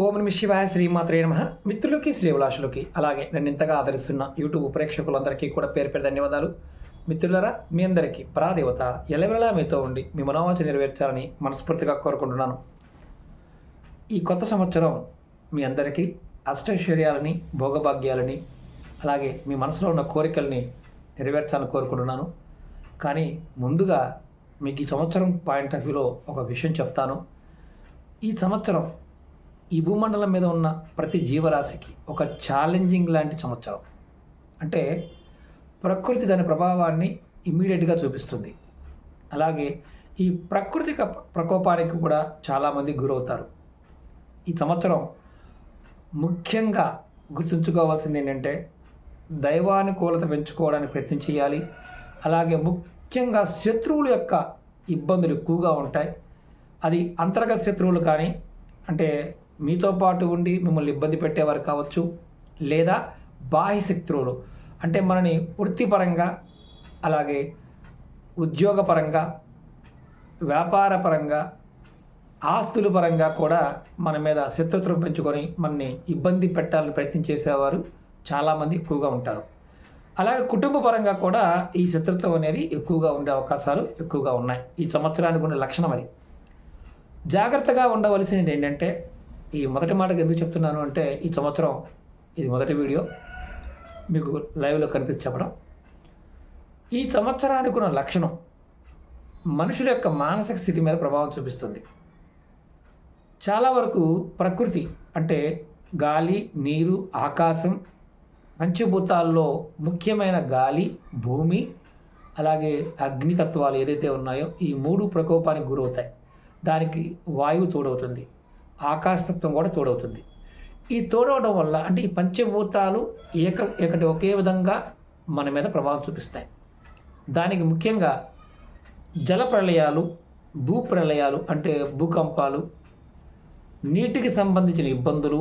ఓం నమ శివాయ శ్రీమాత్రే నమ. మిత్రులకి శ్రీవిలాసులకి అలాగే నన్ను ఇంతగా ఆదరిస్తున్న యూట్యూబ్ ప్రేక్షకులందరికీ కూడా పేరు పేరు ధన్యవాదాలు. మిత్రులరా మీ అందరికీ పరాదేవత ఎలవెలా మీతో ఉండి మీ మనోవాంఛ నెరవేర్చాలని మనస్ఫూర్తిగా కోరుకుంటున్నాను. ఈ కొత్త సంవత్సరం మీ అందరికీ అష్టైశ్వర్యాలని భోగభాగ్యాలని అలాగే మీ మనసులో ఉన్న కోరికల్ని నెరవేర్చాలని కోరుకుంటున్నాను. కానీ ముందుగా మీకు ఈ సంవత్సరం పాయింట్ ఆఫ్ వ్యూలో ఒక విషయం చెప్తాను. ఈ సంవత్సరం ఈ భూమండలం మీద ఉన్న ప్రతి జీవరాశికి ఒక ఛాలెంజింగ్ లాంటి సంవత్సరం. అంటే ప్రకృతి దాని ప్రభావాన్ని ఇమ్మీడియట్గా చూపిస్తుంది. అలాగే ఈ ప్రకృతి ప్రకోపానికి కూడా చాలామంది గురవుతారు. ఈ సంవత్సరం ముఖ్యంగా గుర్తుంచుకోవాల్సింది ఏంటంటే దైవానుకూలత పెంచుకోవడానికి ప్రయత్నం చేయాలి. అలాగే ముఖ్యంగా శత్రువుల యొక్క ఇబ్బందులు ఎక్కువగా ఉంటాయి. అది అంతర్గత శత్రువులు కానీ అంటే మీతో పాటు ఉండి మిమ్మల్ని ఇబ్బంది పెట్టేవారు కావచ్చు లేదా బాహ్య శత్రువులు అంటే మనని వృత్తిపరంగా అలాగే ఉద్యోగపరంగా వ్యాపారపరంగా ఆస్తుల పరంగా కూడా మన మీద శత్రుత్వం పెంచుకొని మనని ఇబ్బంది పెట్టాలని ప్రయత్నం చేసేవారు చాలామంది ఎక్కువగా ఉంటారు. అలాగే కుటుంబ పరంగా కూడా ఈ శత్రుత్వం అనేది ఎక్కువగా ఉండే అవకాశాలు ఎక్కువగా ఉన్నాయి. ఈ సంవత్సరానికి ఉన్న లక్షణం అది. జాగ్రత్తగా ఉండవలసినది ఏంటంటే ఈ మొదటి మాటకు ఎందుకు చెప్తున్నాను అంటే ఈ సంవత్సరం ఇది మొదటి వీడియో. మీకు లైవ్లో కనిపించి చెప్పడం. ఈ సంవత్సరానికి ఉన్న లక్షణం మనుషుల యొక్క మానసిక స్థితి మీద ప్రభావం చూపిస్తుంది. చాలా వరకు ప్రకృతి అంటే గాలి నీరు ఆకాశం పంచభూతాల్లో ముఖ్యమైన గాలి భూమి అలాగే అగ్నితత్వాలు ఏదైతే ఉన్నాయో ఈ మూడు ప్రకోపానికి గురవుతాయి. దానికి వాయువు తోడవుతుంది. ఆకాశతత్వం కూడా తోడవుతుంది. ఈ తోడవడం వల్ల అంటే ఈ పంచభూతాలు ఏక ఒకటి ఒకే విధంగా మన మీద ప్రభావం చూపిస్తాయి. దానికి ముఖ్యంగా జల ప్రళయాలు భూ ప్రళయాలు అంటే భూకంపాలు నీటికి సంబంధించిన ఇబ్బందులు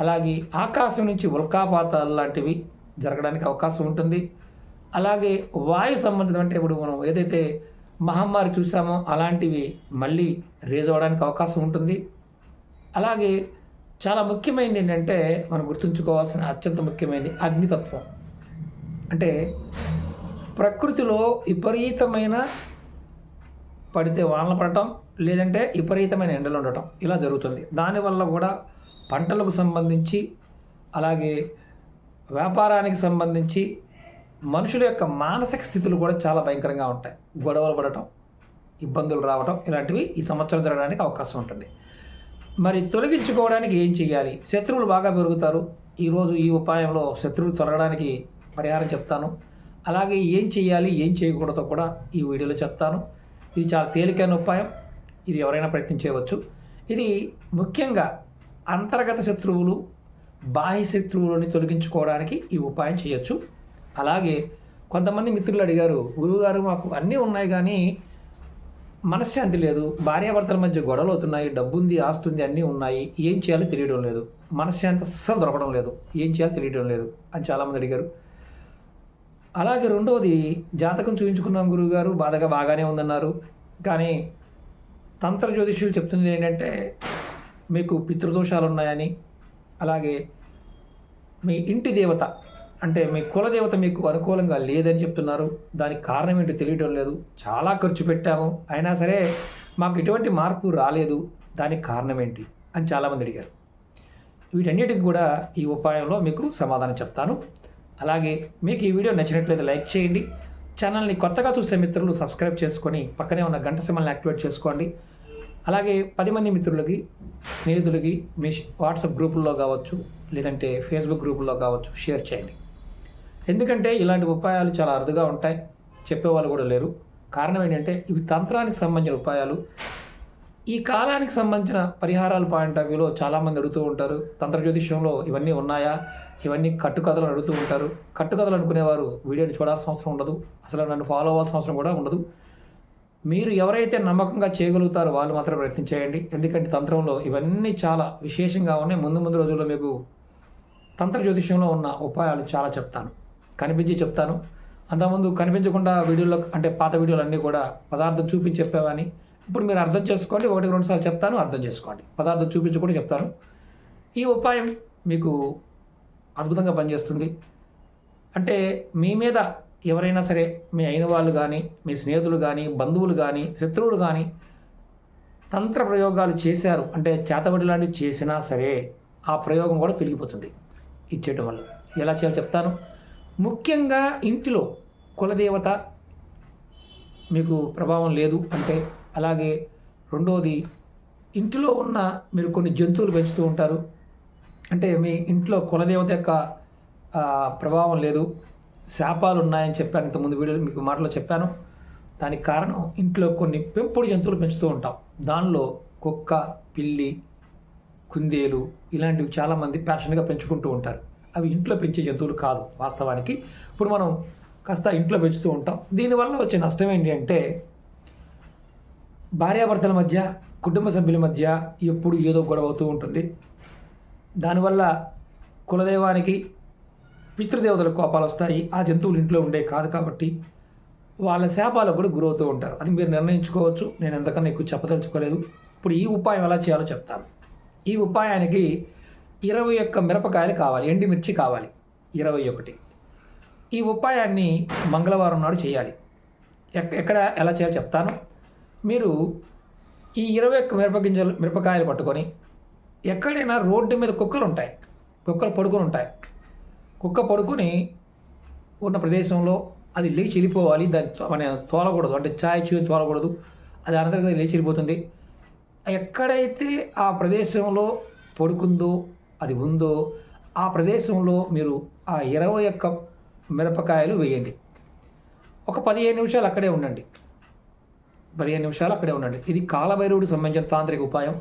అలాగే ఆకాశం నుంచి ఉల్కాపాతాలు లాంటివి జరగడానికి అవకాశం ఉంటుంది. అలాగే వాయు సంబంధితం అంటే ఇప్పుడు మనం ఏదైతే మహమ్మారి చూసామో అలాంటివి మళ్ళీ రేజ్ అవ్వడానికి అవకాశం ఉంటుంది. అలాగే చాలా ముఖ్యమైనది ఏంటంటే మనం గుర్తుంచుకోవాల్సిన అత్యంత ముఖ్యమైనది అగ్నితత్వం. అంటే ప్రకృతిలో విపరీతమైన పడితే వానలు పడటం లేదంటే విపరీతమైన ఎండలు ఉండటం ఇలా జరుగుతుంది. దానివల్ల కూడా పంటలకు సంబంధించి అలాగే వ్యాపారానికి సంబంధించి మనుషుల యొక్క మానసిక స్థితులు కూడా చాలా భయంకరంగా ఉంటాయి. గొడవలు పడటం ఇబ్బందులు రావటం ఇలాంటివి ఈ సంవత్సరం జరగడానికి అవకాశం ఉంటుంది. మరి తొలగించుకోవడానికి ఏం చేయాలి శత్రువులు బాగా పెరుగుతారు. ఈరోజు ఈ ఉపాయంలో శత్రువులు తొలగడానికి పరిహారం చెప్తాను. అలాగే ఏం చేయాలి ఏం చేయకూడదో కూడా ఈ వీడియోలో చెప్తాను. ఇది చాలా తేలికైన ఉపాయం. ఇది ఎవరైనా ప్రయత్నించవచ్చు ఇది ముఖ్యంగా అంతర్గత శత్రువులు బాహ్య శత్రువులని తొలగించుకోవడానికి ఈ ఉపాయం చేయొచ్చు. అలాగే కొంతమంది మిత్రులు అడిగారు గురువుగారు మాకు అన్నీ ఉన్నాయి కానీ మనశ్శాంతి లేదు భార్యాభర్తల మధ్య గొడవలు అవుతున్నాయి డబ్బు ఉంది అన్నీ ఉన్నాయి. ఏం చేయాలో తెలియడం లేదు. మనశ్శాంతి అస్సలు దొరకడం లేదు. ఏం చేయాలో తెలియడం లేదు అని చాలామంది అడిగారు. అలాగే రెండవది జాతకం చూపించుకున్నాం గురువుగారు బాధగా బాగానే ఉందన్నారు. కానీ తంత్ర జ్యోతిష్యులు చెప్తుంది ఏంటంటే మీకు పితృదోషాలు ఉన్నాయని అలాగే మీ ఇంటి దేవత అంటే మీ కులదేవత మీకు అనుకూలంగా లేదని చెప్తున్నారు. దానికి కారణం ఏంటో తెలియడం లేదు. చాలా ఖర్చు పెట్టాము. అయినా సరే మాకు ఎటువంటి మార్పు రాలేదు. దానికి కారణం ఏంటి అని చాలామంది అడిగారు. వీటన్నిటికి కూడా ఈ ఉపాయంలో మీకు సమాధానం చెప్తాను. అలాగే మీకు ఈ వీడియో నచ్చినట్లయితే లైక్ చేయండి. ఛానల్ని కొత్తగా చూసే మిత్రులు సబ్స్క్రైబ్ చేసుకొని పక్కనే ఉన్న గంట సింబల్ని యాక్టివేట్ చేసుకోండి. అలాగే పది మంది మిత్రులకి స్నేహితులకి మీ వాట్సాప్ గ్రూపుల్లో కావచ్చు లేదంటే ఫేస్బుక్ గ్రూపుల్లో కావచ్చు షేర్ చేయండి. ఎందుకంటే ఇలాంటి ఉపాయాలు చాలా అరుదుగా ఉంటాయి. చెప్పేవాళ్ళు కూడా లేరు. కారణం ఏంటంటే ఇవి తంత్రానికి సంబంధించిన ఉపాయాలు. ఈ కాలానికి సంబంధించిన పరిహారాల పాయింట్ ఆఫ్ వ్యూలో చాలామంది అడుగుతూ ఉంటారు తంత్ర జ్యోతిష్యంలో ఇవన్నీ ఉన్నాయా? ఇవన్నీ కట్టుకథలు అడుగుతూ ఉంటారు. కట్టుకథలు అనుకునేవారు వీడియోని చూడాల్సిన అవసరం ఉండదు. అసలు నన్ను ఫాలో అవ్వాల్సిన అవసరం కూడా ఉండదు. మీరు ఎవరైతే నమ్మకంగా చేయగలుగుతారో వాళ్ళు మాత్రం ప్రయత్నం చేయండి. ఎందుకంటే తంత్రంలో ఇవన్నీ చాలా విశేషంగా ఉన్నాయి. ముందు ముందు రోజుల్లో మీకు తంత్ర జ్యోతిష్యంలో ఉన్న ఉపాయాలు చాలా చెప్తాను. కనిపించి చెప్తాను. అంతకుముందు కనిపించకుండా వీడియోలో అంటే పాత వీడియోలు అన్నీ కూడా పదార్థం చూపించి చెప్పేవాని ఇప్పుడు మీరు అర్థం చేసుకోండి ఒకటి రెండు సార్లు చెప్తాను అర్థం చేసుకోండి. పదార్థం చూపించి కూడా చెప్తాను. ఈ ఉపాయం మీకు అద్భుతంగా పనిచేస్తుంది. అంటే మీ మీద ఎవరైనా సరే మీ అయిన వాళ్ళు కానీ మీ స్నేహితులు కానీ బంధువులు కానీ శత్రువులు కానీ తంత్ర ప్రయోగాలు చేశారు అంటే చేతబడి లాంటివి చేసినా సరే ఆ ప్రయోగం కూడా తొలగిపోతుంది. ఇచ్చేయటం వల్ల ఎలా చేయాలో చెప్తాను. ముఖ్యంగా ఇంటిలో కులదేవత మీకు ప్రభావం లేదు అంటే అలాగే రెండవది ఇంటిలో ఉన్న మీరు కొన్ని జంతువులు పెంచుతూ ఉంటారు. అంటే మీ ఇంట్లో కులదేవత యొక్క ప్రభావం లేదు. శాపాలు ఉన్నాయని చెప్పాను ఇంతకుముందు వీడియో మీకు మాటలో చెప్పాను. దానికి కారణం ఇంట్లో కొన్ని పెంపుడు జంతువులు పెంచుతూ ఉంటాం. దానిలో కుక్క పిల్లి కుందేలు ఇలాంటివి చాలామంది ప్యాషన్గా పెంచుకుంటూ ఉంటారు. అవి ఇంట్లో పెంచే జంతువులు కాదు వాస్తవానికి. ఇప్పుడు మనం కాస్త ఇంట్లో పెంచుతూ ఉంటాం. దీనివల్ల వచ్చే నష్టం ఏంటి అంటే భార్యాభర్తల మధ్య కుటుంబ సభ్యుల మధ్య ఎప్పుడు ఏదో గొడవ అవుతూ ఉంటుంది. దానివల్ల కులదైవానికి పితృదేవతల కోపాలు వస్తాయి. ఆ జంతువులు ఇంట్లో ఉండే కాదు కాబట్టి వాళ్ళ శాపాలకు కూడా గురవుతూ ఉంటారు. అది మీరు నిర్ణయించుకోవచ్చు. నేను ఎంతకన్నా ఎక్కువ చెప్పదలుచుకోలేదు. ఇప్పుడు ఈ ఉపాయం ఎలా చేయాలో చెప్తాను. ఈ ఉపాయానికి ఇరవై ఒక్క మిరపకాయలు కావాలి ఎండిమిర్చి కావాలి. ఇరవై ఒకటి. ఈ ఉపాయాన్ని మంగళవారం నాడు చేయాలి. ఎక్- ఎక్కడ ఎలా చేయాలో చెప్తాను. మీరు ఈ ఇరవై ఒక్క మిరపగింజలు మిరపకాయలు పట్టుకొని ఎక్కడైనా రోడ్డు మీద కుక్కలు ఉంటాయి కుక్కలు పడుకొని ఉంటాయి కుక్క పడుకొని ఉన్న ప్రదేశంలో అది లేచి వెళ్ళిపోవాలి. దాన్ని మన తోలకూడదు. అంటే ఛాయ్ చూ తోలకూడదు. అది అనంతరం లేచి వెళ్ళిపోతుంది. ఎక్కడైతే ఆ ప్రదేశంలో పడుకుందో అది ఉందో ఆ ప్రదేశంలో మీరు ఆ ఇరవై ఒక్క మిరపకాయలు వేయండి. ఒక పదిహేను నిమిషాలు అక్కడే ఉండండి. పదిహేను నిమిషాలు అక్కడే ఉండండి. ఇది కాలభైరవుడికి సంబంధించిన తాంత్రిక ఉపాయం.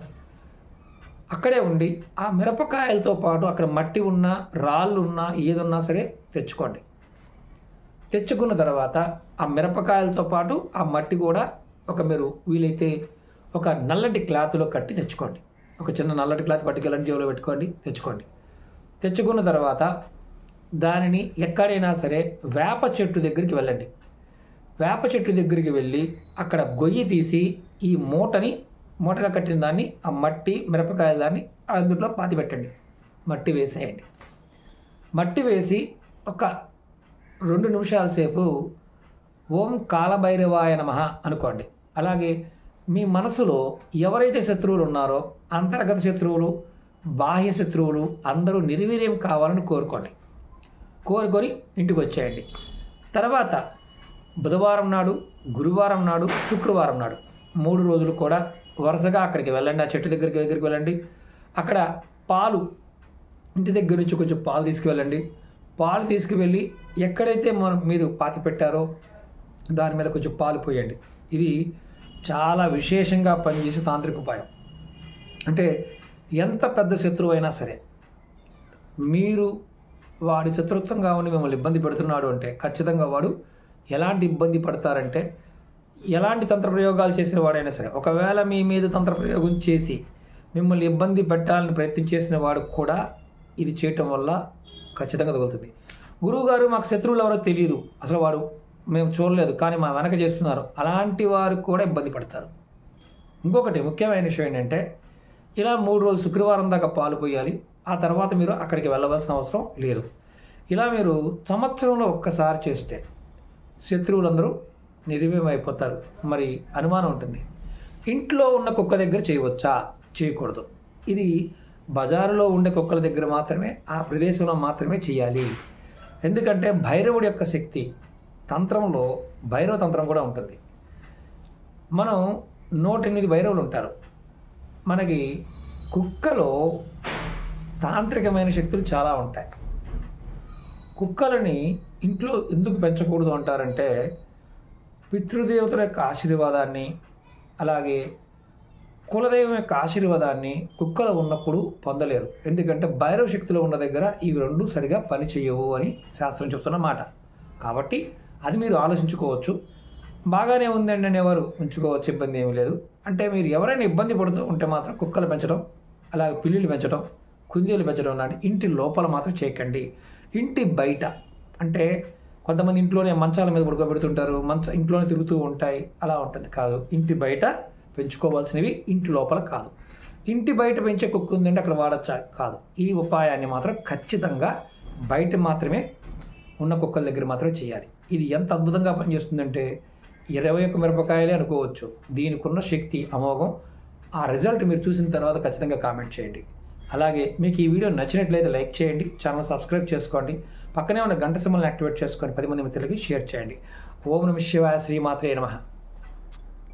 అక్కడే ఉండి ఆ మిరపకాయలతో పాటు అక్కడ మట్టి ఉన్నా రాళ్ళు ఉన్నా ఏదున్నా సరే తెచ్చుకోండి. తెచ్చుకున్న తర్వాత ఆ మిరపకాయలతో పాటు ఆ మట్టి కూడా ఒక మీరు వీలైతే ఒక నల్లటి క్లాత్లో కట్టి తెచ్చుకోండి. ఒక చిన్న నల్లటి క్లాత్ పట్టుకెళ్ళండి జేబులో పెట్టుకోండి తెచ్చుకోండి. తెచ్చుకున్న తర్వాత దానిని ఎక్కడైనా సరే వేప చెట్టు దగ్గరికి వెళ్ళండి. వేప చెట్టు దగ్గరికి వెళ్ళి అక్కడ గొయ్యి తీసి ఈ మూటని మూటగా కట్టిన దాన్ని ఆ మట్టి మిరపకాయ దాన్ని అందులో పాతి పెట్టండి మట్టి వేసేయండి. మట్టి వేసి ఒక రెండు నిమిషాల సేపు ఓం కాలభైరవాయ నమ అనుకోండి. అలాగే మీ మనసులో ఎవరైతే శత్రువులు ఉన్నారో అంతర్గత శత్రువులు బాహ్య శత్రువులు అందరూ నిర్వీర్యం కావాలని కోరుకోండి. కోరుకొని ఇంటికి వచ్చేయండి. తర్వాత బుధవారం నాడు గురువారం నాడు శుక్రవారం నాడు మూడు రోజులు కూడా వరుసగా అక్కడికి వెళ్ళండి. ఆ చెట్టు దగ్గరికి దగ్గరికి వెళ్ళండి. అక్కడ పాలు ఇంటి దగ్గర నుంచి కొంచెం పాలు తీసుకువెళ్ళండి. పాలు తీసుకువెళ్ళి ఎక్కడైతే మనం మీరు పాతి పెట్టారో దాని మీద కొంచెం పాలు పోయండి. ఇది చాలా విశేషంగా పనిచేసే తాంత్రిక ఉపాయం అంటే ఎంత పెద్ద శత్రువు అయినా సరే మీరు వాడి శత్రుత్వం కావని మిమ్మల్ని ఇబ్బంది పెడుతున్నాడు అంటే ఖచ్చితంగా వాడు ఎలాంటి ఇబ్బంది పడతారంటే ఎలాంటి తంత్ర ప్రయోగాలు చేసిన వాడైనా సరే ఒకవేళ మీ మీద తంత్ర ప్రయోగం చేసి మిమ్మల్ని ఇబ్బంది పెట్టాలని ప్రయత్నం చేసిన వాడు కూడా ఇది చేయటం వల్ల ఖచ్చితంగా తగులుతుంది. గురువుగారు మాకు శత్రువులు ఎవరో తెలియదు అసలు వాడు మేము చూడలేదు కానీ మా వెనక చేస్తున్నారు. అలాంటి వారు కూడా ఇబ్బంది పడతారు. ఇంకొకటి ముఖ్యమైన విషయం ఏంటంటే ఇలా మూడు రోజులు శుక్రవారం దాకా పాలు పోయాలి. ఆ తర్వాత మీరు అక్కడికి వెళ్ళవలసిన అవసరం లేదు. ఇలా మీరు సంవత్సరంలో ఒక్కసారి చేస్తే శత్రువులందరూ నిర్వీర్యం అయిపోతారు మరి అనుమానం ఉంటుంది. ఇంట్లో ఉన్న కుక్క దగ్గర చేయవచ్చా? చేయకూడదు. ఇది బజారులో ఉండే కుక్కల దగ్గర మాత్రమే ఆ ప్రదేశంలో మాత్రమే చేయాలి. ఎందుకంటే భైరవుడి యొక్క శక్తి తంత్రంలో భైరవ తంత్రం కూడా ఉంటుంది. మనం నూట ఎనిమిది భైరవులు ఉంటారు. మనకి కుక్కలో తాంత్రికమైన శక్తులు చాలా ఉంటాయి. కుక్కలని ఇంట్లో ఎందుకు పెంచకూడదు అంటారంటే పితృదేవతల యొక్క ఆశీర్వాదాన్ని అలాగే కులదైవం యొక్క ఆశీర్వాదాన్ని కుక్కలు ఉన్నప్పుడు పొందలేరు. ఎందుకంటే భైరవ శక్తిలో ఉన్న దగ్గర ఇవి రెండు సరిగా పని చేయవు అని శాస్త్రం చెప్తున్న మాట. కాబట్టి అది మీరు ఆలోచించుకోవచ్చు. బాగానే ఉందండి అనేవారు ఉంచుకోవచ్చు ఇబ్బంది ఏమీ లేదు. అంటే మీరు ఎవరైనా ఇబ్బంది పడుతూ ఉంటే మాత్రం కుక్కలు పెంచడం అలాగే పిల్లులు పెంచడం కుందేలు పెంచడం లాంటి ఇంటి లోపల మాత్రం చేయకండి. ఇంటి బయట అంటే కొంతమంది ఇంట్లోనే మంచాల మీద పడుకోబెడుతుంటారు మంచ ఇంట్లోనే తిరుగుతూ ఉంటాయి అలా ఉంటుంది కాదు. ఇంటి బయట పెంచుకోవాల్సినవి ఇంటి లోపల కాదు. ఇంటి బయట పెంచే కుక్క ఉందంటే అక్కడ వాడచ్చా? కాదు. ఈ ఉపాయాన్ని మాత్రం ఖచ్చితంగా బయట మాత్రమే ఉన్న కుక్కల దగ్గర మాత్రమే చేయాలి. ఇది ఎంత అద్భుతంగా పనిచేస్తుందంటే ఇరవై ఒక్క మిరపకాయలే అనుకోవచ్చు. దీనికి ఉన్న శక్తి అమోఘం ఆ రిజల్ట్ మీరు చూసిన తర్వాత ఖచ్చితంగా కామెంట్ చేయండి. అలాగే మీకు ఈ వీడియో నచ్చినట్లయితే లైక్ చేయండి ఛానల్ సబ్స్క్రైబ్ చేసుకోండి పక్కనే ఉన్న గంట సింబల్ని యాక్టివేట్ చేసుకొని పది మంది మిత్రులకి షేర్ చేయండి. ఓం నమ శివాయ శ్రీమాత్రే నమః.